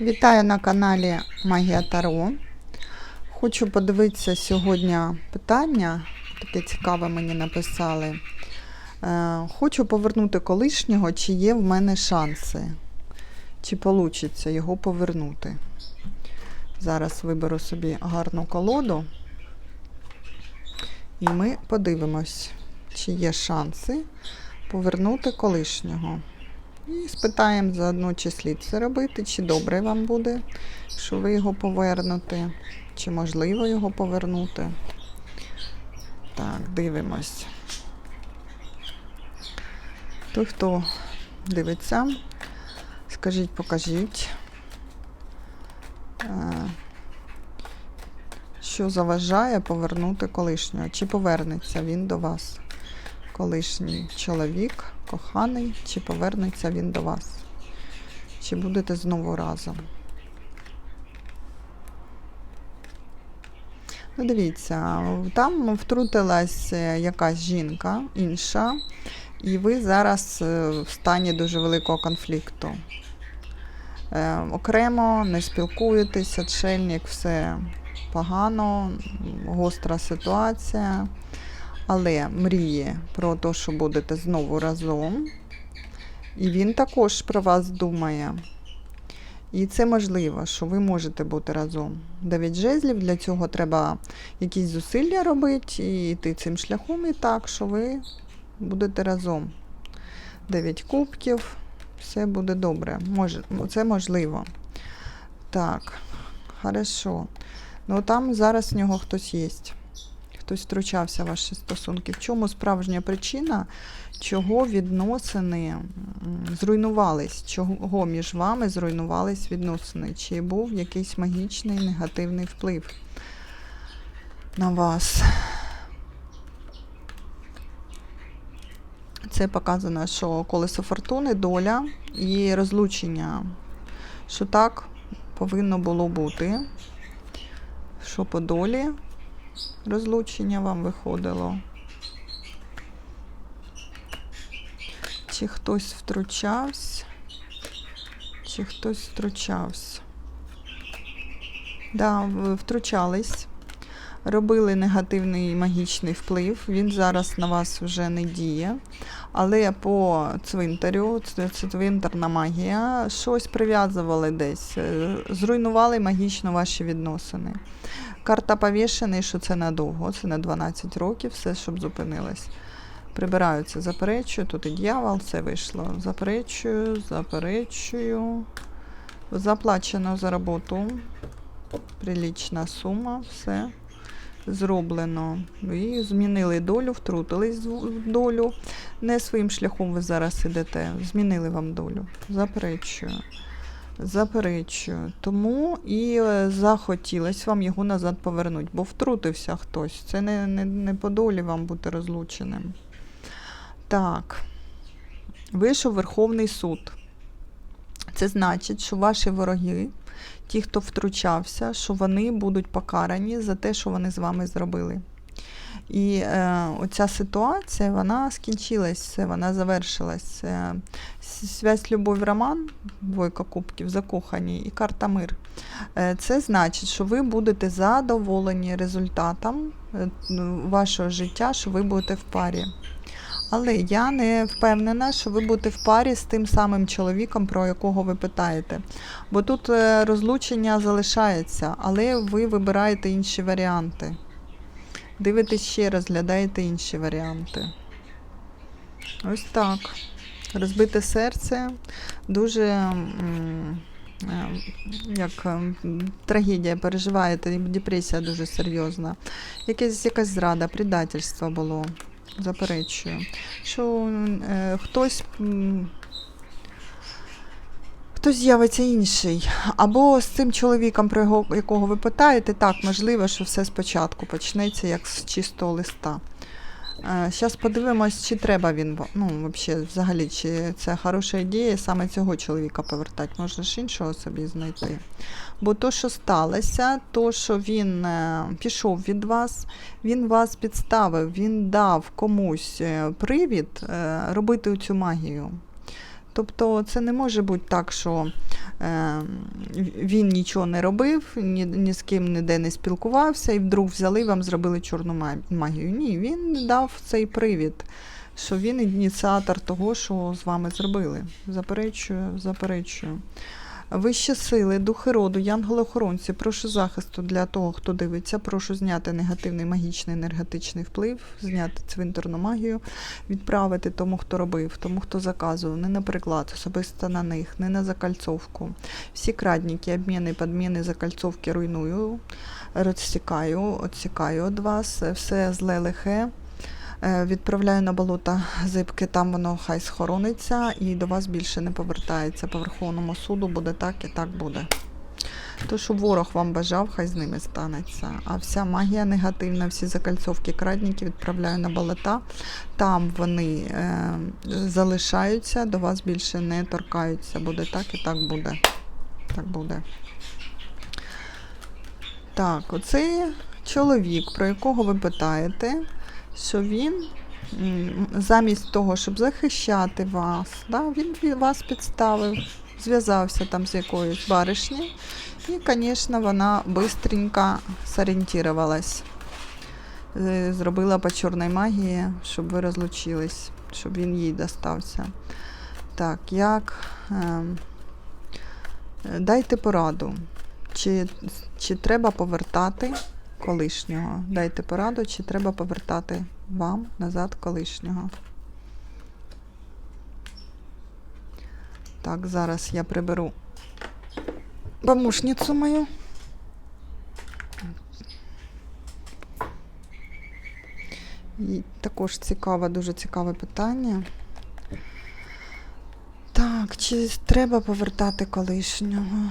Вітаю на каналі Магія Таро. Хочу подивитися сьогодні питання, таке цікаве мені написали. Е, Хочу повернути колишнього, чи є в мене шанси, чи вийде його повернути. Зараз виберу собі гарну колоду. І ми подивимось, чи є шанси повернути колишнього. І спитаємо заодно, чи слід це робити, чи добре вам буде, що ви його повернете, чи можливо його повернути. Так, дивимось. Той, хто дивиться, скажіть, покажіть, е, що заважає повернути колишнього, чи повернеться він до вас, колишній чоловік коханий, чи повернеться він до вас? Чи будете знову разом? Ну, дивіться, там втрутилась е, якась жінка інша, і ви зараз е, в стані дуже великого конфлікту. Е, окремо не спілкуєтесь, отшельник, все погано, гостра ситуація але мріє про те, що будете знову разом. І він також про вас думає. І це можливо, що ви можете бути разом. Дев'ять жезлів, для цього треба якісь зусилля робити і йти цим шляхом, і так, що ви будете разом. Дев'ять кубків, все буде добре. Може, це можливо. Так, хорошо. Ну там зараз в нього хтось є хтось втручався в ваші стосунки. В чому справжня причина, чого відносини зруйнувались, чого між вами зруйнувались відносини? Чи був якийсь магічний негативний вплив на вас? Це показано, що колесо фортуни, доля і розлучення, що так повинно було бути, що по долі розлучення вам виходило? Чи хтось втручався? Чи хтось втручався? Да, втручались, робили негативний магічний вплив. Він зараз на вас вже не діє. Але по цвинтарю, це цвинтарна магія, щось прив'язували десь, е, зруйнували магічно ваші відносини. Карта повішений, що це надовго, це на 12 років, все, щоб зупинилось. Прибираються, заперечую, тут і дьявол, це вийшло. Заперечую, заперечую. Заплачено за роботу. Прилічна сума, все зроблено. І змінили долю, втрутились в долю. Не своїм шляхом ви зараз ідете. Змінили вам долю. Заперечую. Заперечую. Тому і е, захотілося вам його назад повернути, бо втрутився хтось. Це не, не, не по долі вам бути розлученим. Так, вийшов Верховний суд. Це значить, що ваші вороги, ті, хто втручався, що вони будуть покарані за те, що вони з вами зробили. І е, оця ситуація вона скінчилась, вона завершилась. Е, Связь, любов, роман, двойка кубків, закохані і карта мир. Е, це значить, що ви будете задоволені результатом е, вашого життя, що ви будете в парі. Але я не впевнена, що ви будете в парі з тим самим чоловіком, про якого ви питаєте. Бо тут розлучення залишається, але ви вибираєте інші варіанти. Дивитесь ще, розглядаєте інші варіанти. Ось так. Розбите серце дуже е, як трагедія переживаєте, депресія дуже серйозна. Якась, якась зрада, предательство було. Заперечую. Що е, хтось. Хтось з'явиться інший. Або з цим чоловіком, про якого ви питаєте, так, можливо, що все спочатку почнеться як з чистого листа. Зараз подивимось, чи треба він, ну, взагалі, взагалі, чи це хороша ідея саме цього чоловіка повертати. Можна ж іншого собі знайти. Бо то, що сталося, то, що він е, пішов від вас, він вас підставив, він дав комусь е, привід е, робити цю магію. Тобто це не може бути так, що е, він нічого не робив, ні, ні з ким ніде не спілкувався, і вдруг взяли вам зробили чорну магію. Ні, він дав цей привід, що він ініціатор того, що з вами зробили. Заперечую, заперечую. Вищі сили, духи роду, янголи-охоронці, прошу захисту для того, хто дивиться, прошу зняти негативний магічний енергетичний вплив, зняти цвинтарну магію, відправити тому, хто робив, тому, хто заказував, не на приклад, особисто на них, не на закальцовку. Всі крадніки, обміни, подміни, закальцовки руйную, розсікаю, відсікаю від вас, все зле лихе. Е, Відправляю на болото зипки, там воно хай схорониться і до вас більше не повертається. По Верховному суду буде так і так буде. То, що ворог вам бажав, хай з ними станеться. А вся магія негативна, всі закальцовки крадники відправляю на болота. Там вони е, залишаються, до вас більше не торкаються. Буде так і так буде. Так буде. Так, оцей чоловік, про якого ви питаєте, що він замість того, щоб захищати вас, да, він вас підставив, зв'язався там з якоюсь баришнею, і, звісно, вона швидко зорієнтувалась. Е, Зробила по чорній магії, щоб ви розлучились, щоб він їй достався. Так, як. ем, Дайте пораду. Чи, чи треба повертати колишнього? Дайте пораду, чи треба повертати вам назад колишнього. Так, зараз я приберу помощницю мою. І також цікаве, дуже цікаве питання. Так, чи треба повертати колишнього?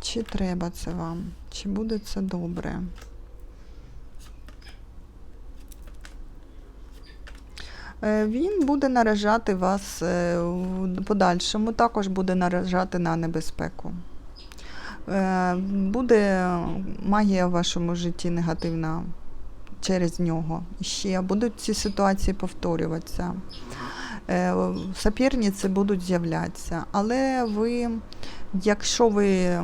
Чи треба це вам? Чи буде це добре? Він буде наражати вас е, в подальшому, також буде наражати на небезпеку. Е, Буде магія в вашому житті негативна через нього. Ще будуть ці ситуації повторюватися. Е, будуть з'являтися. Але ви, якщо ви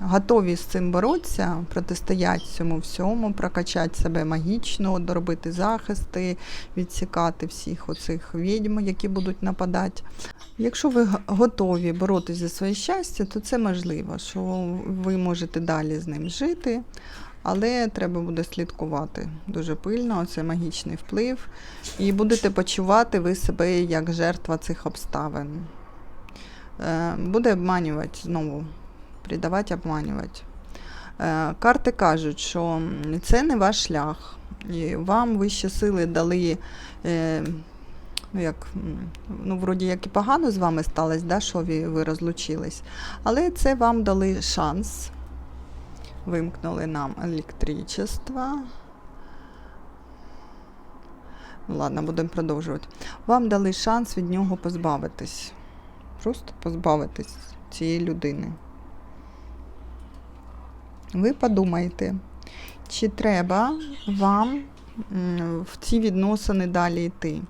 готові з цим боротися, протистояти цьому всьому, прокачати себе магічно, доробити захисти, відсікати всіх оцих відьм, які будуть нападати. Якщо ви готові боротися за своє щастя, то це можливо, що ви можете далі з ним жити, але треба буде слідкувати дуже пильно, це магічний вплив, і будете почувати ви себе як жертва цих обставин. Е, Буде обманювати знову, придавати, обманювати. Е, Карти кажуть, що це не ваш шлях. І вам вищі сили дали. Е, Ну, як, ну, вроді як і погано з вами сталося, да, що ви, ви розлучились. Але це вам дали шанс. Вимкнули нам електричество. Ладно, будемо продовжувати. Вам дали шанс від нього позбавитись. Просто позбавитись цієї людини. Ви подумайте, чи треба вам в ці відносини далі йти.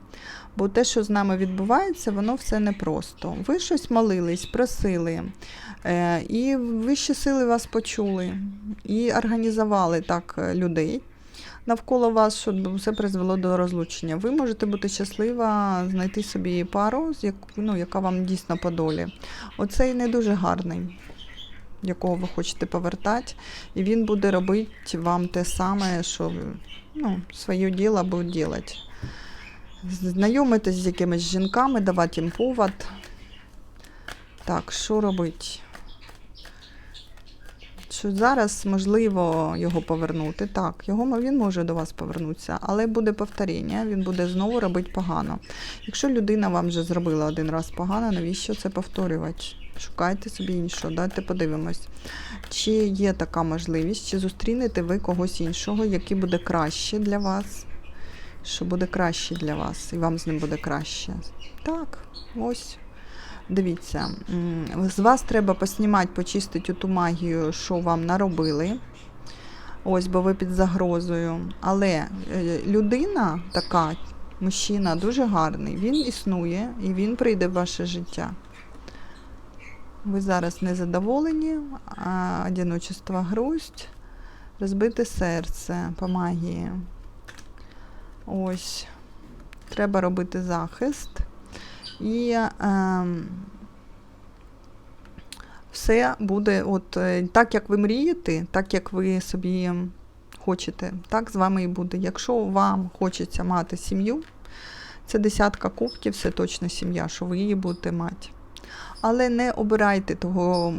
Бо те, що з нами відбувається, воно все непросто. Ви щось молились, просили, е, і вищі сили вас почули і організували так е, людей навколо вас, щоб все призвело до розлучення. Ви можете бути щаслива знайти собі пару, ну, яка вам дійсно по долі. Оцей не дуже гарний, якого ви хочете повертати, і він буде робити вам те саме, що ну, своє діло буде робити. Знайомитись з якимись жінками, давати їм повод. Так, що робити? Що зараз можливо його повернути. Так, його він може до вас повернутися, але буде повторення, він буде знову робити погано. Якщо людина вам вже зробила один раз погано, навіщо це повторювати? Шукайте собі іншого, дайте подивимось. Чи є така можливість, чи зустрінете ви когось іншого, який буде краще для вас? Що буде краще для вас, і вам з ним буде краще. Так, ось. Дивіться, з вас треба поснімати, почистити ту магію, що вам наробили. Ось, бо ви під загрозою. Але е, людина така мужчина дуже гарний. Він існує і він прийде в ваше життя. Ви зараз незадоволені, а одиночество, грусть, розбите серце по магії. Ось. Треба робити захист. І ем, все буде, от е, так як ви мрієте, так як ви собі хочете, так з вами і буде. Якщо вам хочеться мати сім'ю, це десятка кубків, це точно сім'я, що ви її будете мати. Але не обирайте того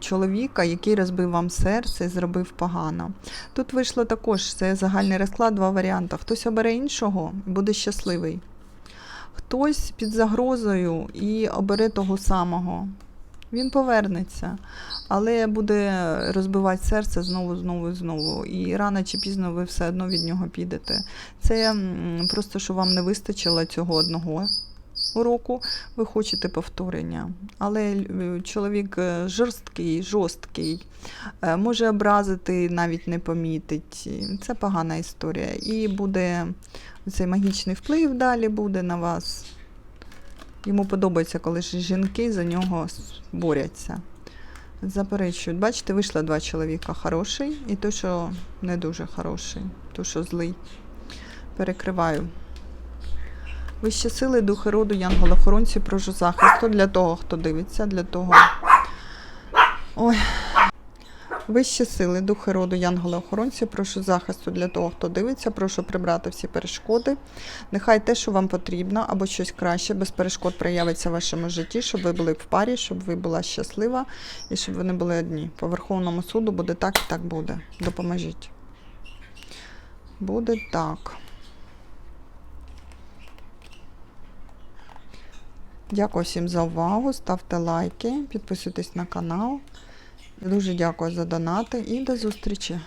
чоловіка, який розбив вам серце і зробив погано. Тут вийшло також це загальний розклад, два варіанти. Хтось обере іншого і буде щасливий. Хтось під загрозою і обере того самого. Він повернеться, але буде розбивати серце знову, знову знову. І рано чи пізно ви все одно від нього підете. Це просто, що вам не вистачило цього одного уроку, ви хочете повторення. Але е, чоловік е, жорсткий, жорсткий, е, може образити, навіть не помітить. Це погана історія. І буде цей магічний вплив далі буде на вас. Йому подобається, коли жінки за нього борються. Заперечують. Бачите, вийшло два чоловіка хороший і той, що не дуже хороший, той, що злий. Перекриваю. Вищі сили, духи роду, янголохоронці, прошу захисту для того, хто дивиться, для того. Ой. Вищі сили, духи роду, янголи-охоронці, прошу захисту для того, хто дивиться, прошу прибрати всі перешкоди. Нехай те, що вам потрібно, або щось краще, без перешкод проявиться в вашому житті, щоб ви були в парі, щоб ви була щаслива і щоб ви не були одні. По Верховному суду буде так і так буде. Допоможіть. Буде так. Дякую всім за увагу. Ставте лайки, підписуйтесь на канал. Дуже дякую за донати і до зустрічі!